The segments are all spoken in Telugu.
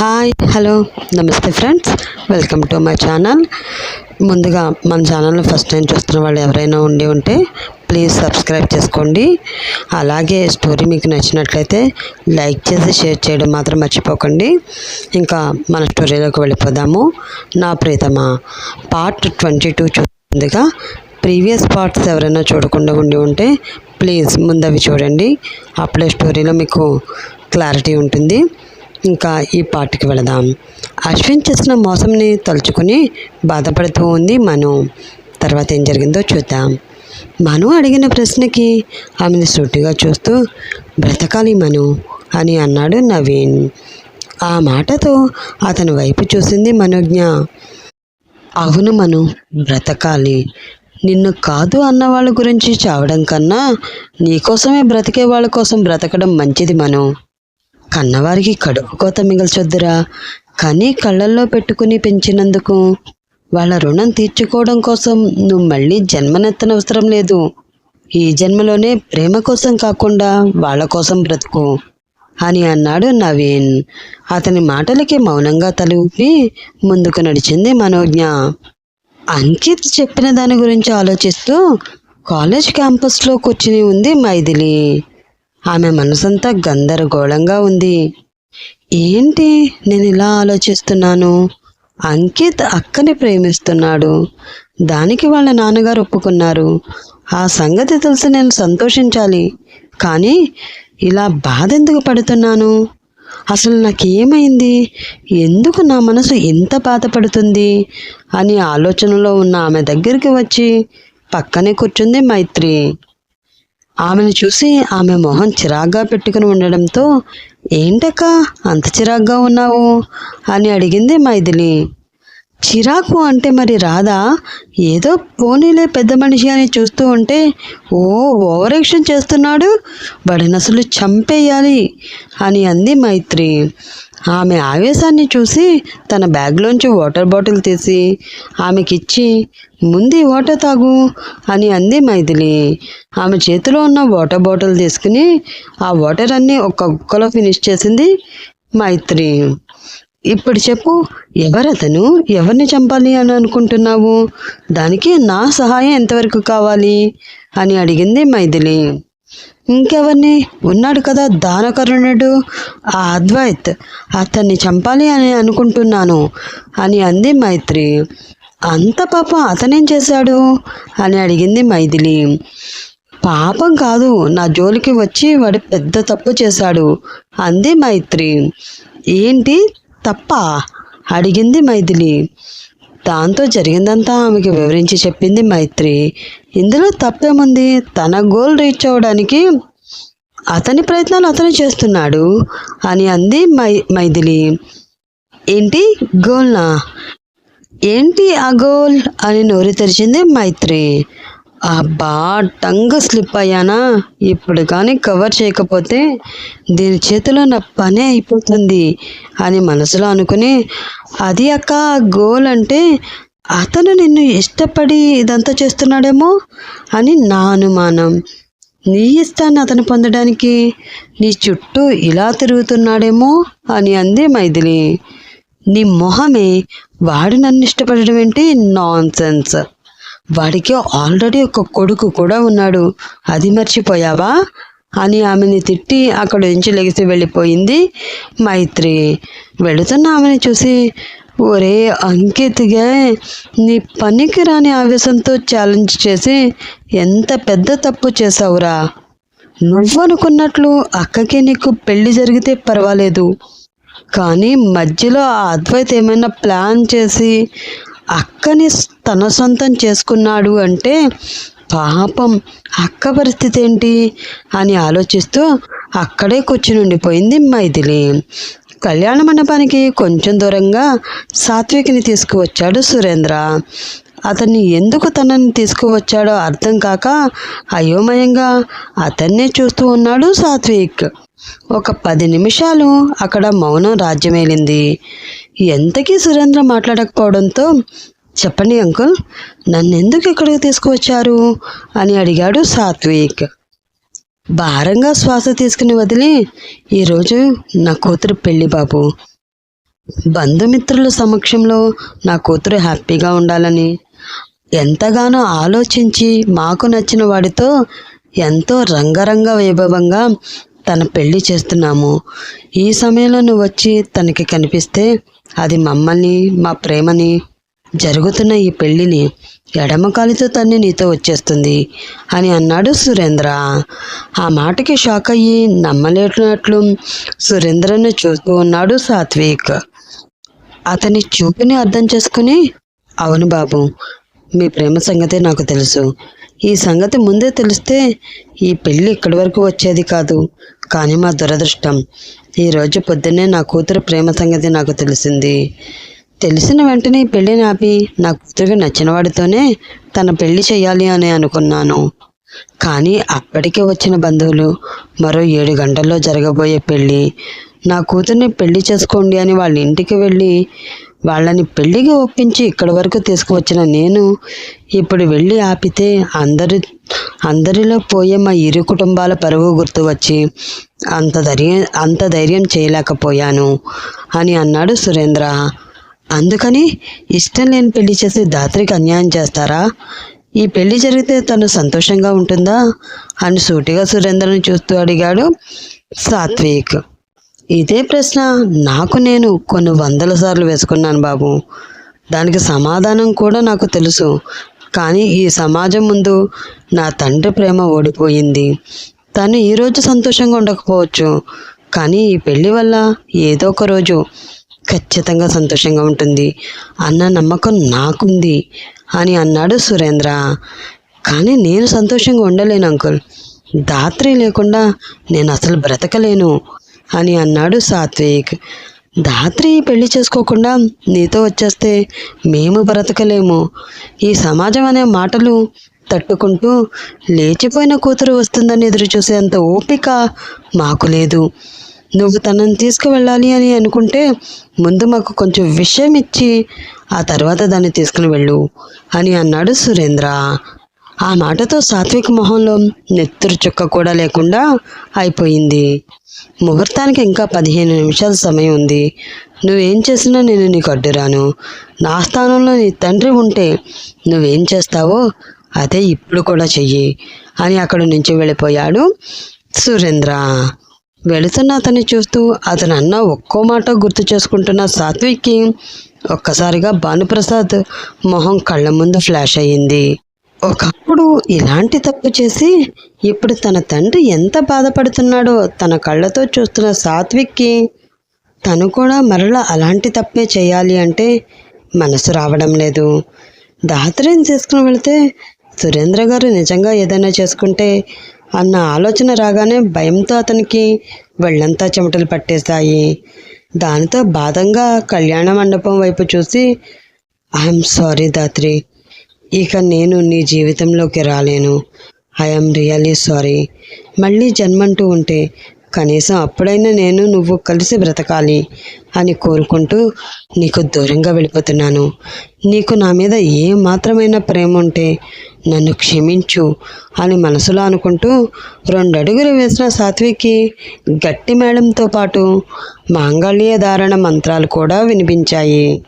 Hi hello namaste friends welcome to my channel ముందుగా మన ఛానల్ని ఫస్ట్ టైం చూస్తున్న వాళ్ళు ఎవరైనా ఉండి ఉంటే ప్లీజ్ సబ్స్క్రైబ్ చేసుకోండి. అలాగే స్టోరీ మీకు నచ్చినట్లయితే లైక్ చేసి షేర్ చేయడం మాత్రం మర్చిపోకండి. ఇంకా మన స్టోరీలోకి వెళ్ళిపోదాము. నా ప్రీతమ పార్ట్ ట్వంటీ టూ చూస్తుందిగా. ప్రీవియస్ పార్ట్స్ ఎవరైనా చూడకుండా ఉండి ఉంటే ప్లీజ్ ముందవి చూడండి. అప్పుడే స్టోరీలో మీకు క్లారిటీ ఉంటుంది. ఇంకా ఈ పాటకి వెళదాం. అశ్విన్ చేసిన మోసంని తలుచుకుని బాధపడుతూ ఉంది మను. తర్వాత ఏం జరిగిందో చూద్దాం. మను అడిగిన ప్రశ్నకి ఆమెను సూటిగా చూస్తూ బ్రతకాలి మను అని అన్నాడు నవీన్. ఆ మాటతో అతని వైపు చూసింది మనోజ్ఞ. అవును మను బ్రతకాలి. నిన్ను కాదు అన్న వాళ్ళ గురించి చావడం కన్నా నీకోసమే బ్రతికే వాళ్ళ కోసం బ్రతకడం మంచిది మను. కన్నవారికి కడుపు కోత మిగల్చొద్దురా. కానీ కళ్ళల్లో పెట్టుకుని పెంచినందుకు వాళ్ళ రుణం తీర్చుకోవడం కోసం నువ్వు మళ్ళీ జన్మనెత్తనవసరం లేదు. ఈ జన్మలోనే ప్రేమ కోసం కాకుండా వాళ్ళ కోసం బ్రతుకు అని అన్నాడు నవీన్. అతని మాటలకి మౌనంగా తల ఊపి ముందుకు నడిచింది మనోజ్ఞ. అంకిత్ చెప్పిన దాని గురించి ఆలోచిస్తూ కాలేజ్ క్యాంపస్లో కూర్చుని ఉంది మైథిలి. ఆమె మనసంతా గందరగోళంగా ఉంది. ఏంటి నేను ఇలా ఆలోచిస్తున్నాను? అంకిత్ అక్కని ప్రేమిస్తున్నాడు. దానికి వాళ్ళ నాన్నగారు ఒప్పుకున్నారు. ఆ సంగతి తెలిసి నేను సంతోషించాలి. కానీ ఇలా బాధ ఎందుకు పడుతున్నాను? అసలు నాకేమైంది? ఎందుకు నా మనసు ఎంత బాధపడుతుంది? అని ఆలోచనలో ఉన్న ఆమె దగ్గరికి వచ్చి పక్కనే కూర్చుంది మైత్రి. ఆమెను చూసి ఆమె మొహం చిరాగ్గా పెట్టుకుని ఉండడంతో ఏంటక్క అంత చిరాగ్గా ఉన్నావు? అని అడిగింది మైథిలి. చిరాకు అంటే మరి రాదా? ఏదో పోనీలే పెద్ద మనిషి అని చూస్తూ ఉంటే ఓ ఓవర్ యాక్షన్ చేస్తున్నాడు. వాడిని అసలు చంపేయాలి అని అంది మైత్రి. ఆమె ఆవేశాన్ని చూసి తన బ్యాగ్లోంచి వాటర్ బాటిల్ తీసి ఆమెకిచ్చి ముందు వాటర్ తాగు అని అంది మైథిలి. ఆమె చేతిలో ఉన్న వాటర్ బాటిల్ తీసుకుని ఆ వాటర్ అన్నీ ఒక్క కుక్కలో ఫినిష్ చేసింది మైత్రి. ఇప్పుడు చెప్పు ఎవరతను? ఎవరిని చంపాలి అని అనుకుంటున్నావు? దానికి నా సహాయం ఎంతవరకు కావాలి? అని అడిగింది మైథిలి. ఇంకెవరిని? ఉన్నాడు కదా దానకరుణుడు ఆ అద్వైత్. అతన్ని చంపాలి అని అనుకుంటున్నాను అని అంది మైత్రి. అంత పాపం అతనేం చేశాడు? అని అడిగింది మైథిలి. పాపం కాదు నా జోలికి వచ్చి వాడు పెద్ద తప్పు చేశాడు అంది మైత్రి. ఏంటి? తప్ప అడిగింది మైథిలి. దాంతో జరిగిందంతా ఆమెకి వివరించి చెప్పింది మైత్రి. ఇందులో తప్పేముంది? తన గోల్ రీచ్ అవ్వడానికి అతని ప్రయత్నాలు అతను చేస్తున్నాడు అని అంది మై మైథిలి. ఏంటి గోల్నా? ఏంటి ఆ గోల్? అని నోరు తెరిచింది మైత్రి. అబ్బా టంగ్ స్లిప్ అయ్యానా? ఇప్పుడు కానీ కవర్ చేయకపోతే దీని చేతిలో నా పనే అయిపోతుంది అని మనసులో అనుకుని అది అక్క గోల్ అంటే అతను నిన్ను ఇష్టపడి ఇదంతా చేస్తున్నాడేమో అని నా అనుమానం. నీ ఇష్టాన్ని అతను పొందడానికి నీ చుట్టూ ఇలా తిరుగుతున్నాడేమో అని అంది మైథిలి. నీ మొహమే వాడు నన్ను ఇష్టపడడం ఏంటి? నాన్ సెన్స్ వాడికి ఆల్రెడీ ఒక కొడుకు కూడా ఉన్నాడు. అది మర్చిపోయావా? అని ఆమెని తిట్టి అక్కడ నుంచి లెగిసి వెళ్ళిపోయింది మైత్రి. వెళుతున్న ఆమెని చూసి ఒరే అంకిత్గా నీ పనికి రాని ఆవేశంతో ఛాలెంజ్ చేసి ఎంత పెద్ద తప్పు చేసావురా నువ్వనుకున్నట్లు అక్కకి నీకు పెళ్ళి జరిగితే పర్వాలేదు. కానీ మధ్యలో ఆ అద్వైత్ ఏమైనా ప్లాన్ చేసి అక్కని తన సొంతం చేసుకున్నాడు అంటే పాపం అక్క పరిస్థితి ఏంటి అని ఆలోచిస్తూ అక్కడే కూర్చునుండిపోయింది మైథిలి. కళ్యాణ మండపానికి కొంచెం దూరంగా సాత్విక్ని తీసుకువచ్చాడు సురేంద్ర. అతన్ని ఎందుకు తనని తీసుకువచ్చాడో అర్థం కాక అయోమయంగా అతన్నే చూస్తూ ఉన్నాడు సాత్విక్. ఒక పది నిమిషాలు అక్కడ మౌనం రాజ్యమేలింది. ఎంతకీ సురేంద్ర మాట్లాడకపోవడంతో చెప్పండి అంకుల్ నన్ను ఎందుకు ఇక్కడికి తీసుకువచ్చారు? అని అడిగాడు సాత్విక్. భారంగా శ్వాస తీసుకుని వదిలి ఈరోజు నా కూతురు పెళ్ళి బాబు. బంధుమిత్రుల సమక్షంలో నా కూతురు హ్యాపీగా ఉండాలని. ఎంతగానో ఆలోచించి మాకు నచ్చిన వాడితో ఎంతో రంగరంగ వైభవంగా తన పెళ్ళి చేస్తున్నాము. ఈ సమయంలో నువ్వు వచ్చి తనకి కనిపిస్తే అది మమ్మల్ని మా ప్రేమని జరుగుతున్న ఈ పెళ్ళిని ఎడమ కాలితో తన్ని నీతో వచ్చేస్తుంది అని అన్నాడు సురేంద్ర. ఆ మాటకి షాక్ అయ్యి నమ్మలేనట్లు సురేంద్రను చూస్తూ ఉన్నాడు సాత్విక్. అతని చూపుని అర్థం చేసుకుని అవును బాబు మీ ప్రేమ సంగతి నాకు తెలుసు. ఈ సంగతి ముందే తెలిస్తే ఈ పెళ్ళి ఇక్కడి వరకు వచ్చేది కాదు. కానీ మా దురదృష్టం ఈరోజు పొద్దున్నే నా కూతురు ప్రేమ సంగతి నాకు తెలిసింది. తెలిసిన వెంటనే పెళ్ళిని ఆపి నా కూతురికి నచ్చినవాడితోనే తన పెళ్ళి చేయాలి అని అనుకున్నాను. కానీ అప్పటికే వచ్చిన బంధువులు మరో ఏడు గంటల్లో జరగబోయే పెళ్ళి నా కూతుర్ని పెళ్ళి చేసుకోండి అని వాళ్ళ ఇంటికి వెళ్ళి వాళ్ళని పెళ్ళికి ఒప్పించి ఇక్కడి వరకు తీసుకువచ్చిన నేను ఇప్పుడు వెళ్ళి ఆపితే అందరి అందరిలో పోయే మా ఇరు కుటుంబాల పరువు గుర్తు వచ్చి అంత ధైర్యం అంత ధైర్యం చేయలేకపోయాను అని అన్నాడు సురేంద్ర. అందుకని ఇష్టం లేని పెళ్ళి చేసి దాత్రికి అన్యాయం చేస్తారా? ఈ పెళ్ళి జరిగితే తను సంతోషంగా ఉంటుందా? అని సూటిగా సురేంద్రని చూస్తూ అడిగాడు సాత్విక్. ఇదే ప్రశ్న నాకు నేను కొన్ని వందల సార్లు వేసుకున్నాను బాబు. దానికి సమాధానం కూడా నాకు తెలుసు. కానీ ఈ సమాజం ముందు నా తండ్రి ప్రేమ ఓడిపోయింది. తను ఈరోజు సంతోషంగా ఉండకపోవచ్చు. కానీ ఈ పెళ్ళి వల్ల ఏదో ఒక రోజు ఖచ్చితంగా సంతోషంగా ఉంటుంది. అన్న నమ్మకం నాకుంది అని అన్నాడు సురేంద్ర. కానీ నేను సంతోషంగా ఉండలేను అంకుల్. దాత్రి లేకుండా నేను అసలు బ్రతకలేను అని అన్నాడు సాత్విక్. దాత్రి పెళ్ళి చేసుకోకుండా నీతో వచ్చేస్తే మేము బ్రతకలేము. ఈ సమాజం అనే మాటలు తట్టుకుంటూ లేచిపోయిన కూతురు వస్తుందని ఎదురుచూసేంత ఓపిక మాకు లేదు. నువ్వు తనని తీసుకువెళ్ళాలి అని అనుకుంటే ముందు మాకు కొంచెం విషయం ఇచ్చి ఆ తర్వాత దాన్ని తీసుకుని వెళ్ళు అని అన్నాడు సురేంద్ర. ఆ మాటతో సాత్విక మొహంలో నెత్తురు చుక్క కూడా లేకుండా అయిపోయింది. ముహూర్తానికి ఇంకా పదిహేను నిమిషాల సమయం ఉంది. నువ్వేం చేసినా నేను నీకు అడ్డురాను. నా స్థానంలో నీ తండ్రి ఉంటే నువ్వేం చేస్తావో అదే ఇప్పుడు కూడా చెయ్యి అని అక్కడి నుంచి వెళ్ళిపోయాడు సురేంద్ర. వెళుతున్న అతన్ని చూస్తూ అతను అన్న ఒక్కో మాట గుర్తు చేసుకుంటున్న సాత్విక్కి ఒక్కసారిగా భానుప్రసాద్ మొహం కళ్ళ ముందు ఫ్లాష్ అయ్యింది. ఒకప్పుడు ఇలాంటి తప్పు చేసి ఇప్పుడు తన తండ్రి ఎంత బాధపడుతున్నాడో తన కళ్ళతో చూస్తున్న సాత్విక్కి తను కూడా మరలా అలాంటి తప్పే చేయాలి అంటే మనసు రావడం లేదు. దాత్రిని తీసుకుని వెళితే సురేంద్ర గారు నిజంగా ఏదైనా చేసుకుంటే అన్న ఆలోచన రాగానే భయంతో అతనికి వెళ్ళంతా చెమటలు పట్టేశాయి. దానితో బాధంగా కళ్యాణ మండపం వైపు చూసి ఐఎమ్ సారీ దాత్రి ఇక నేను నీ జీవితంలోకి రాలేను. I'm really sorry. మళ్ళీ జన్మంటూ ఉంటే కనీసం అప్పుడైనా నేను నువ్వు కలిసి బ్రతకాలి అని కోరుకుంటూ నీకు దూరంగా వెళ్ళిపోతున్నాను. నీకు నా మీద ఏ మాత్రమైన ప్రేమ ఉంటే నన్ను క్షమించు అని మనసులో అనుకుంటూ రెండు అడుగులు వేసిన సాత్వికి గట్టి మేళంతో పాటు మాంగళ్య ధారణ మంత్రాలు కూడా వినిపించాయి.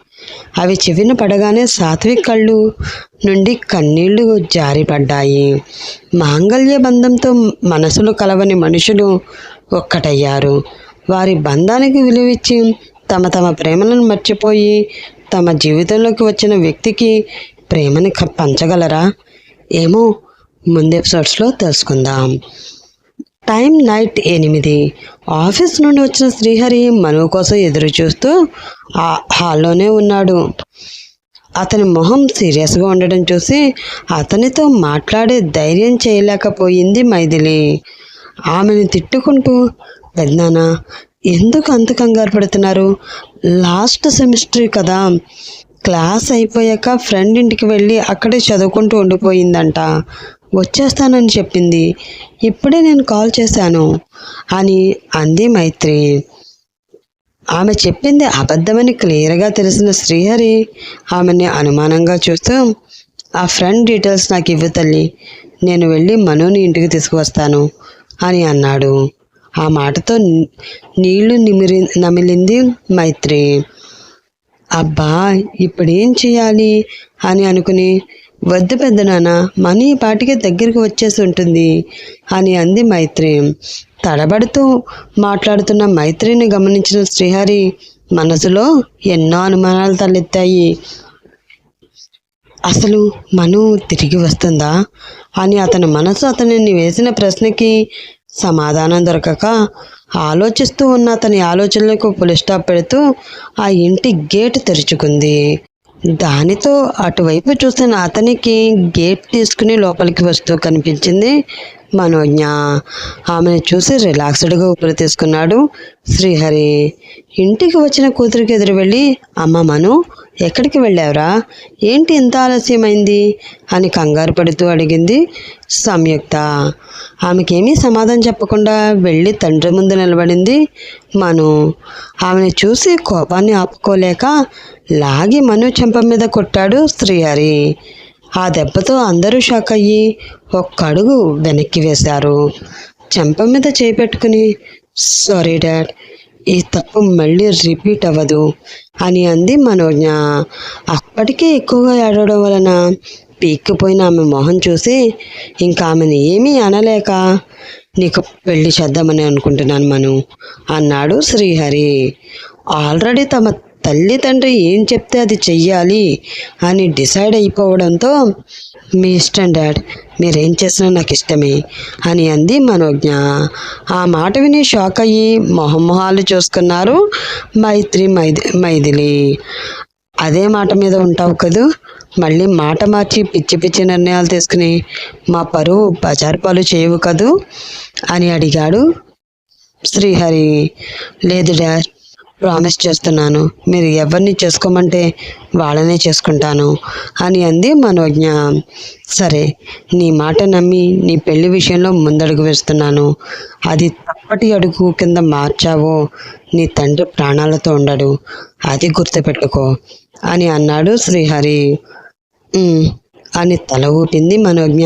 అవి చెవిన పడగానే సాత్విక్ కళ్ళు నుండి కన్నీళ్ళు జారిపడ్డాయి. మాంగళ్య బంధంతో మనసులు కలవని మనుషులు ఒక్కటయ్యారు. వారి బంధానికి విలువిచ్చి తమ తమ ప్రేమలను మర్చిపోయి తమ జీవితంలోకి వచ్చిన వ్యక్తికి ప్రేమని క- పంచగలరా? ఏమో ముందు ఎపిసోడ్స్లో తెలుసుకుందాం. టైం నైట్ ఎనిమిది. ఆఫీస్ నుండి వచ్చిన శ్రీహరి మనువు కోసం ఎదురు చూస్తూ ఆ హాల్లోనే ఉన్నాడు. అతని మొహం సీరియస్గా ఉండడం చూసి అతనితో మాట్లాడే ధైర్యం చేయలేకపోయింది మైథిలి. ఆమెను తిట్టుకుంటూ పెద్దనాన్న ఎందుకు అంత కంగారు పడుతున్నారు? లాస్ట్ సెమిస్టర్ కదా క్లాస్ అయిపోయాక ఫ్రెండ్ ఇంటికి వెళ్ళి అక్కడే చదువుకుంటూ ఉండిపోయిందంట. వచ్చేస్తానని చెప్పింది. ఇప్పుడే నేను కాల్ చేశాను అని అంది మైత్రి. ఆమె చెప్పింది అబద్ధమని క్లియర్గా తెలిసిన శ్రీహరి ఆమెని అనుమానంగా చూస్తూ ఆ ఫ్రెండ్ డీటెయిల్స్ నాకు ఇవ్వు తల్లి. నేను వెళ్ళి మనోని ఇంటికి తీసుకువస్తాను. అని అన్నాడు. ఆ మాటతో నీళ్ళు నిమిరి నమిలింది మైత్రి. అబ్బా ఇప్పుడేం చేయాలి అని అనుకుని వద్దు పెద్ద నాన్న మనీ పాటికే దగ్గరికి వచ్చేసి ఉంటుంది అని అంది మైత్రి. తడబడుతూ మాట్లాడుతున్న మైత్రిని గమనించిన శ్రీహరి మనసులో ఎన్నో అనుమానాలు తలెత్తాయి. అసలు మను తిరిగి వస్తుందా? అని అతని మనసు అతనిని వేసిన ప్రశ్నకి సమాధానం దొరకక ఆలోచిస్తూ ఉన్న అతని ఆలోచనలకు పులిస్టాప్ పెడుతూ ఆ ఇంటి గేట్ తెరుచుకుంది. దానితో అటువైపు చూసిన అతనికి గేట్ తీసుకుని లోపలికి వస్తూ కనిపించింది మనోజ్ఞ. ఆమెను చూసి రిలాక్స్డ్గా ఊపిరి తీసుకున్నాడు శ్రీహరి. ఇంటికి వచ్చిన కూతురికి ఎదురు వెళ్ళి అమ్మ మను ఎక్కడికి వెళ్ళావురా? ఏంటి ఇంత ఆలస్యమైంది? అని కంగారు పడుతూ అడిగింది సంయుక్త. ఆమెకేమీ సమాధానం చెప్పకుండా వెళ్ళి తండ్రి ముందు నిలబడింది మను. ఆమెను చూసి కోపాన్ని ఆపుకోలేక లాగి మను చెంప మీద కొట్టాడు శ్రీహరి ఆ దెబ్బతో అందరూ షాక్ అయ్యి ఒక్క అడుగు వెనక్కి వేశారు. చెంప మీద చేయి పెట్టుకుని సారీ డాడ్ ఈ తప్పు మళ్ళీ రిపీట్ అవ్వదు అని అంది మనోజ్ఞ. అప్పటికే ఎక్కువగా ఏడవడం వలన పీక్కిపోయిన ఆమె మొహం చూసి ఇంకా ఆమెను ఏమీ అనలేక నీకు పెళ్ళి చేద్దామని అనుకుంటున్నాను మను అన్నాడు శ్రీహరి. ఆల్రెడీ తమ తల్లిదండ్రి ఏం చెప్తే అది చెయ్యాలి అని డిసైడ్ అయిపోవడంతో మీ ఇష్టం డాడ్ మీరేం చేసినా నాకు ఇష్టమే అని అంది మనోజ్ఞ. ఆ మాట విని షాక్ అయ్యి మొహం మొహాలు చూసుకున్నారు మైత్రి మైది మైథిలి. అదే మాట మీద ఉంటావు కదూ? మళ్ళీ మాట మార్చి పిచ్చి పిచ్చి నిర్ణయాలు తీసుకుని మా పరువు బజారు పాలు చేయవు కదూ? అని అడిగాడు శ్రీహరి. లేదు డాడ్ ప్రామిస్ చేస్తున్నాను. మీరు ఎవరిని చేసుకోమంటే వాళ్ళనే చేసుకుంటాను అని అంది మనోజ్ఞ. సరే నీ మాట నమ్మి నీ పెళ్ళి విషయంలో ముందడుగు వేస్తున్నాను. అది తప్పటి అడుగు కింద మార్చావో నీ తండ్రి ప్రాణాలతో ఉండడు. అది గుర్తుపెట్టుకో అని అన్నాడు శ్రీహరి. అని తల ఊపింది మనోజ్ఞ.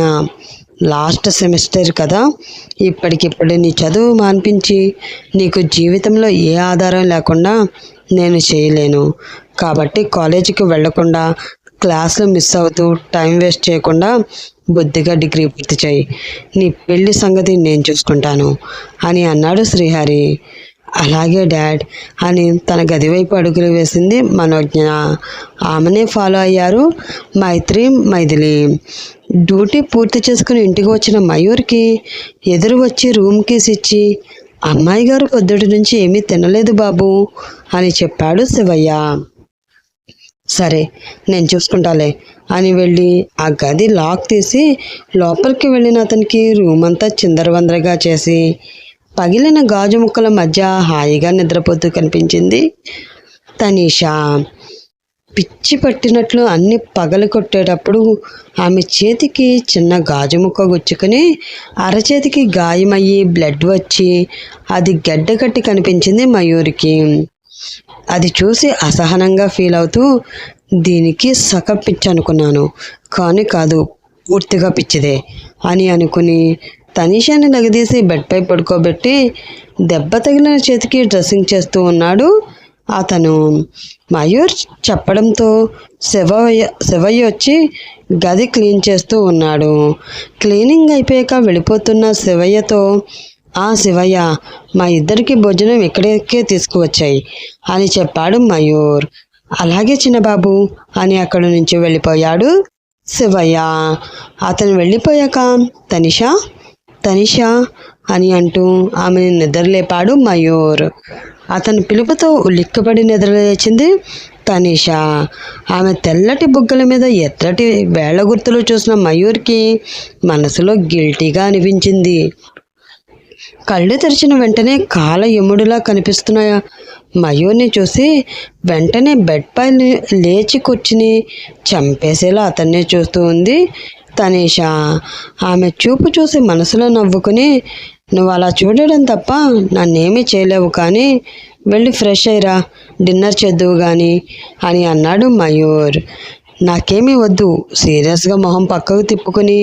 లాస్ట్ సెమిస్టర్ కదా. ఇప్పటికిప్పుడు నీ చదువు మాన్పించి నీకు జీవితంలో ఏ ఆధారం లేకుండా నేను చేయలేను. కాబట్టి కాలేజీకి వెళ్ళకుండా క్లాసులు మిస్ అవుతూ టైం వేస్ట్ చేయకుండా బుద్ధిగా డిగ్రీ పూర్తి చేయి. నీ పెళ్ళి సంగతి నేను చూసుకుంటాను అని అన్నాడు శ్రీహరి. అలాగే డాడ్ అని తన గది వైపు అడుగులు వేసింది మనోజ్ఞ. ఆమెనే ఫాలో అయ్యారు మైత్రి మైథిలి. డ్యూటీ పూర్తి చేసుకుని ఇంటికి వచ్చిన మయూర్కి ఎదురు వచ్చి రూమ్ కీస్ ఇచ్చి అమ్మాయి గారు పొద్దుటి నుంచి ఏమీ తినలేదు బాబు అని చెప్పాడు శివయ్య. సరే నేను చూసుకుంటాలే అని వెళ్ళి ఆ గది లాక్ తీసి లోపలికి వెళ్ళిన అతనికి రూమ్ అంతా చిందరవందరగా చేసి పగిలిన గాజు ముక్కల మధ్య హాయిగా నిద్రపోతూ కనిపించింది తనీషా. పిచ్చి పట్టినట్లు అన్ని పగలు కొట్టేటప్పుడు ఆమె చేతికి చిన్న గాజు ముక్క గుచ్చుకుని అరచేతికి గాయమయ్యి బ్లడ్ వచ్చి అది గడ్డకట్టి కనిపించింది మయూరికి. అది చూసి అసహనంగా ఫీల్ అవుతూ దీనికి సగ పిచ్చి అనుకున్నాను కానీ కాదు పూర్తిగా పిచ్చిదే అని అనుకుని తనీషాని లగదీసి బెడ్పై పడుకోబెట్టి దెబ్బ తగిలిన చేతికి డ్రెస్సింగ్ చేస్తూ ఉన్నాడు అతను. మయూర్ చెప్పడంతో శివయ్య శివయ్య వచ్చి గది క్లీన్ చేస్తూ ఉన్నాడు. క్లీనింగ్ అయిపోయాక వెళ్ళిపోతున్న శివయ్యతో ఆ శివయ్య మా ఇద్దరికి భోజనం ఇక్కడికే తీసుకువచ్చాయి అని చెప్పాడు మయూర్. అలాగే చిన్నబాబు అని అక్కడి నుంచి వెళ్ళిపోయాడు శివయ్య. అతను వెళ్ళిపోయాక తనిషా తనిషా అని అంటూ ఆమెను నిద్రలేపాడు మయూర్. అతని పిలుపుతో ఉలిక్కబడి నిద్రలేచింది తనిషా. ఆమె తెల్లటి బుగ్గల మీద ఎర్రటి వేళ్ళ గుర్తులు చూసిన మయూర్కి మనసులో గిల్టీగా అనిపించింది. కళ్ళు తెరిచిన వెంటనే కాల ఎముడులా కనిపిస్తున్న మయూర్ని చూసి వెంటనే బెడ్ పై లేచి కూర్చుని చంపేసేలా అతన్నే చూస్తూ ఉంది. తనీషా ఆమె చూపు చూసి మనసులో నవ్వుకుని నువ్వు అలా చూడడం తప్ప నన్నేమీ చేయలేవు కానీ వెళ్ళి ఫ్రెష్ అయ్యిరా డిన్నర్ చేద్దువు కానీ అని అన్నాడు మయూర్. నాకేమీ వద్దు సీరియస్గా మొహం పక్కకు తిప్పుకుని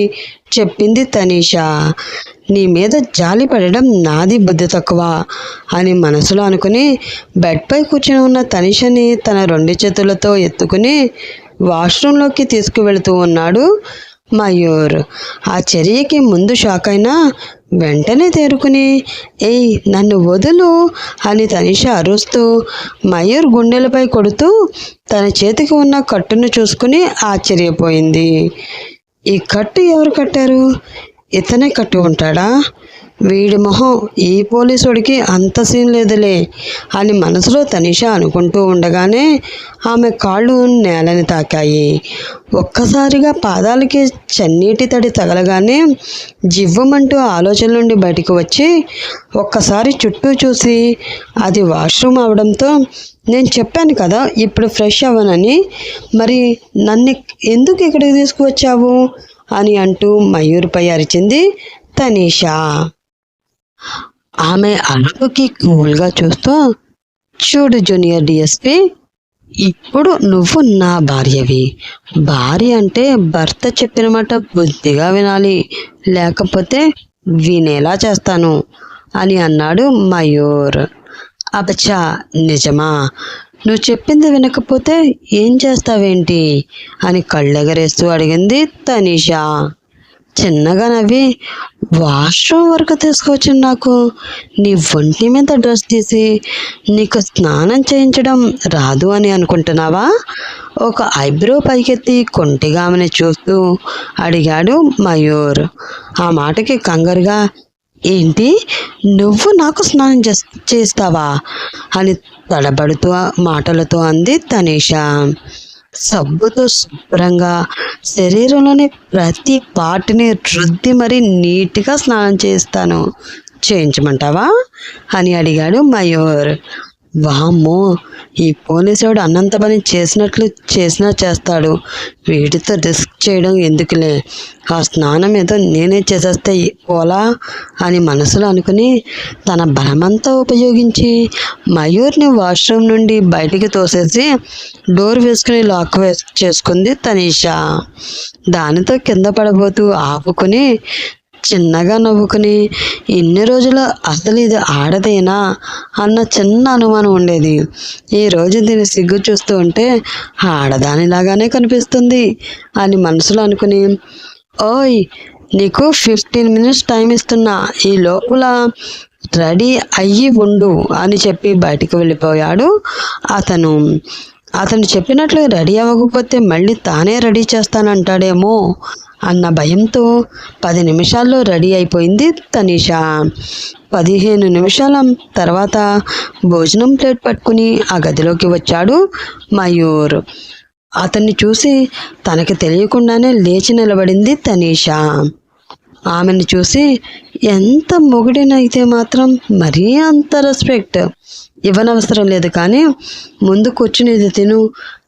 చెప్పింది తనీషా. నీ మీద జాలి పడడం నాది బుద్ధి తక్కువ అని మనసులో అనుకుని బెడ్పై కూర్చుని ఉన్న తనీషని తన రెండు చేతులతో ఎత్తుకుని వాష్రూంలోకి తీసుకువెళుతూ ఉన్నాడు మయూర్. ఆ చర్యకి ముందు షాక్ అయినా వెంటనే తేరుకుని ఏయ్ నన్ను వదులు అని తనిష అరుస్తూ మయూర్ గుండెలపై కొడుతూ తన చేతికి ఉన్న కట్టును చూసుకుని ఆశ్చర్యపోయింది. ఈ కట్టు ఎవరు కట్టారు? ఇతనే కట్టు ఉంటాడా వీడి మొహం ఈ పోలీసుడికి అంత సీన్ లేదులే అని మనసులో తనిష అనుకుంటూ ఉండగానే ఆమె కాళ్ళు నేలని తాకాయి. ఒక్కసారిగా పాదాలకి చన్నీటి తడి తగలగానే జివ్వమంటూ ఆలోచన నుండి బయటకు వచ్చి ఒక్కసారి చుట్టూ చూసి అది వాష్రూమ్ అవడంతో నేను చెప్పాను కదా ఇప్పుడు ఫ్రెష్ అవ్వనని మరి నన్ను ఎందుకు ఇక్కడికి తీసుకువచ్చావు? అని అంటూ మయూర్పై అరిచింది తనీషా. ఆమె అరుపుకి కూల్గా చూస్తూ చూడు జూనియర్ డిఎస్పి ఇప్పుడు నువ్వు నా భార్యవి. భార్య అంటే భర్త చెప్పిన మాట బుద్ధిగా వినాలి. లేకపోతే వినేలా చేస్తాను అని అన్నాడు మయూర్. అబచ్చా నిజమా? నువ్వు చెప్పింది వినకపోతే ఏం చేస్తావేంటి? అని కళ్ళెగరేస్తూ అడిగింది తనీషా. చిన్నగా నవ్వి వాష్రూమ్ వరకు తీసుకొచ్చింది నాకు. నీ ఒంటి మీద డ్రెస్ తీసి నీకు స్నానం చేయించడం రాదు అని అనుకుంటున్నావా? ఒక ఐబ్రో పైకెత్తి కొంటిగామని చూస్తూ అడిగాడు మయూర్. ఆ మాటకి కంగారుగా ఏంటి? నువ్వు నాకు స్నానం చేస్- చేస్తావా అని తడబడుతూ మాటలతో అంది తనీషా. సబ్బుతో శుభ్రంగా శరీరంలోని ప్రతి పార్ట్ని రుద్ది మరి నీట్గా స్నానం చేస్తాను. చేయించమంటావా? అని అడిగాడు మయూర్. వామ్మో ఈ పోలీసుడు అన్నంత పని చేసినట్లు చేసినా చేస్తాడు. వీటితో రిస్క్ చేయడం ఎందుకులే? ఆ స్నానం ఏదో నేనే చేసేస్తే పోలా అని మనసులో అనుకుని తన బలమంతా ఉపయోగించి మయూర్ని వాష్రూమ్ నుండి బయటికి తోసేసి డోర్ వేసుకుని లాక్ వేసు చేసుకుంది తనీషా. దానితో కింద పడబోతూ ఆపుకుని చిన్నగా నవ్వుకుని ఎన్ని రోజులు అసలు ఇది ఆడదేనా? అన్న చిన్న అనుమానం ఉండేది. ఈ రోజు దీని సిగ్గు చూస్తూ ఉంటే ఆడదానిలాగానే కనిపిస్తుంది అని మనసులో అనుకుని ఓయ్ నీకు ఫిఫ్టీన్ మినిట్స్ టైం ఇస్తున్నా ఈ లోపల రెడీ అయ్యి ఉండు అని చెప్పి బయటికి వెళ్ళిపోయాడు అతను. అతను చెప్పినట్లు రెడీ అవ్వకపోతే మళ్ళీ తానే రెడీ చేస్తానంటాడేమో అన్న భయంతో పది నిమిషాల్లో రెడీ అయిపోయింది తనీష. పదిహేను నిమిషాల తర్వాత భోజనం ప్లేట్ పట్టుకుని ఆ గదిలోకి వచ్చాడు మయూర్. అతన్ని చూసి తనకి తెలియకుండానే లేచి నిలబడింది తనీష. ఆమెను చూసి ఎంత మొగుడినైతే మాత్రం మరీ అంత రెస్పెక్ట్. ఇవ్వనవసరం లేదు కానీ ముందు కూర్చునేది తిను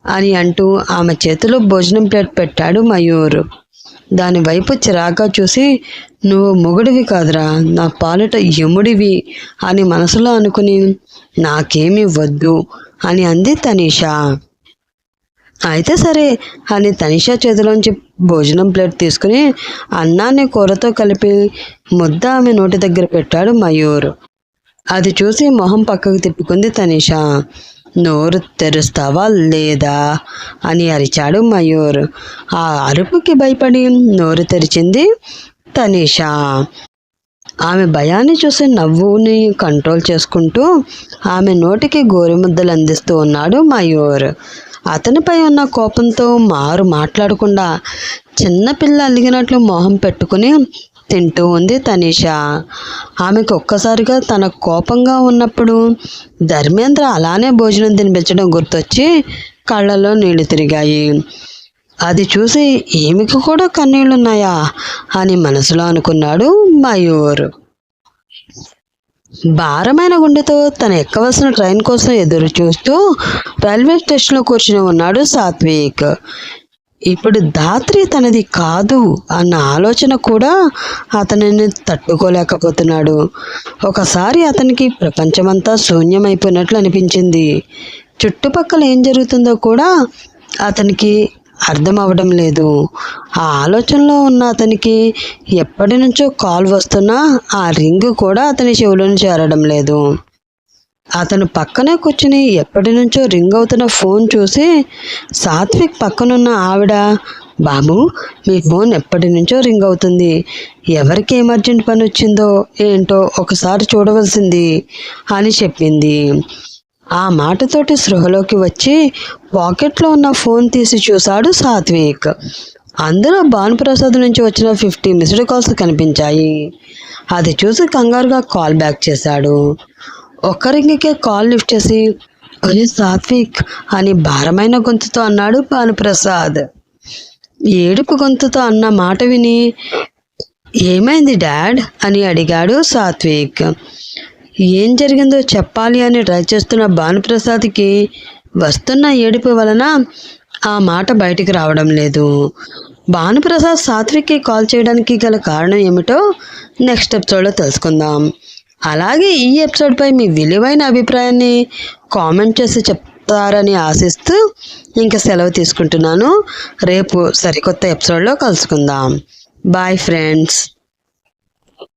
అని అంటూ ఆమె చేతిలో భోజనం ప్లేట్ పెట్టాడు మయూర్. దాని వైపు చిరాగ్గా చూసి నువ్వు మొగుడివి కాదురా నా పాలిట యముడివి అని మనసులో అనుకుని నాకేమి వద్దు అని అంది తనీషా. అయితే సరే అని తనీషా చేతిలోంచి భోజనం ప్లేట్ తీసుకుని అన్నాన్ని కూరతో కలిపి ముద్ద ఆమె నోటి దగ్గర పెట్టాడు మయూర్. అది చూసి మొహం పక్కకు తిప్పుకుంది తనీషా. నోరు తెరుస్తావా లేదా అని అరిచాడు మయూర్. ఆ అరుపుకి భయపడి నోరు తెరిచింది తనీషా. ఆమె భయాన్ని చూసి నవ్వుని కంట్రోల్ చేసుకుంటూ ఆమె నోటికి గోరుముద్దలు అందిస్తూ ఉన్నాడు మయూర్. అతనిపై ఉన్న కోపంతో మారు మాట్లాడకుండా చిన్నపిల్ల అలిగినట్లు మొహం పెట్టుకుని తింటూ ఉంది తనీషా. ఆమెకు ఒక్కసారిగా తన కోపంగా ఉన్నప్పుడు ధర్మేంద్ర అలానే భోజనం తినిపించడం గుర్తొచ్చి కళ్ళలో నీళ్ళు తిరిగాయి. అది చూసి ఈమెకు కూడా కన్నీళ్ళున్నాయా అని మనసులో అనుకున్నాడు మయూర్. భారమైన గుండెతో తను ఎక్కవలసిన ట్రైన్ కోసం ఎదురు చూస్తూ రైల్వే స్టేషన్లో కూర్చుని ఉన్నాడు సాత్విక్. ఇప్పుడు ధాత్రి తనది కాదు అన్న ఆలోచన కూడా అతనిని తట్టుకోలేకపోతున్నాడు. ఒకసారి అతనికి ప్రపంచమంతా శూన్యమైపోయినట్లు అనిపించింది. చుట్టుపక్కల ఏం జరుగుతుందో కూడా అతనికి అర్థం అవ్వడం లేదు. ఆ ఆలోచనలో ఉన్న అతనికి ఎప్పటి నుంచో కాల్ వస్తున్నా ఆ రింగ్ కూడా అతని చెవులను చేరడం లేదు. అతను పక్కనే కూర్చుని ఎప్పటి నుంచో రింగ్ అవుతున్న ఫోన్ చూసి సాత్విక్ పక్కనున్న ఆవిడ బాబు మీ ఫోన్ ఎప్పటి నుంచో రింగ్ అవుతుంది. ఎవరికి ఎమర్జెంట్ పని వచ్చిందో ఏంటో ఒకసారి చూడవలసింది అని చెప్పింది. ఆ మాటతోటి సృహలోకి వచ్చి పాకెట్లో ఉన్న ఫోన్ తీసి చూశాడు సాత్విక్. అందులో భానుప్రసాద్ నుంచి వచ్చిన ఫిఫ్టీ మిస్డ్ కాల్స్ కనిపించాయి. అది చూసి కంగారుగా కాల్ బ్యాక్ చేశాడు. ఒక్కరింగికే కాల్ లిఫ్ట్ చేసి అరే సాత్విక్ అని భారమైన గొంతుతో అన్నాడు భానుప్రసాద్. ఏడుపు గొంతుతో అన్న మాట విని ఏమైంది డాడ్? అని అడిగాడు సాత్విక్. ఏం జరిగిందో చెప్పాలి అని ట్రై చేస్తున్న భానుప్రసాద్కి వస్తున్న ఏడుపు వలన ఆ మాట బయటికి రావడం లేదు. భానుప్రసాద్ సాత్విక్కి కాల్ చేయడానికి గల కారణం ఏమిటో నెక్స్ట్ ఎపిసోడ్లో తెలుసుకుందాం. అలాగే ఈ ఎపిసోడ్పై మీ విలువైన అభిప్రాయాన్ని కామెంట్ చేసి చెప్తారని ఆశిస్తూ ఇంకా సెలవు తీసుకుంటున్నాను. రేపు సరికొత్త ఎపిసోడ్లో కలుసుకుందాం. Bye friends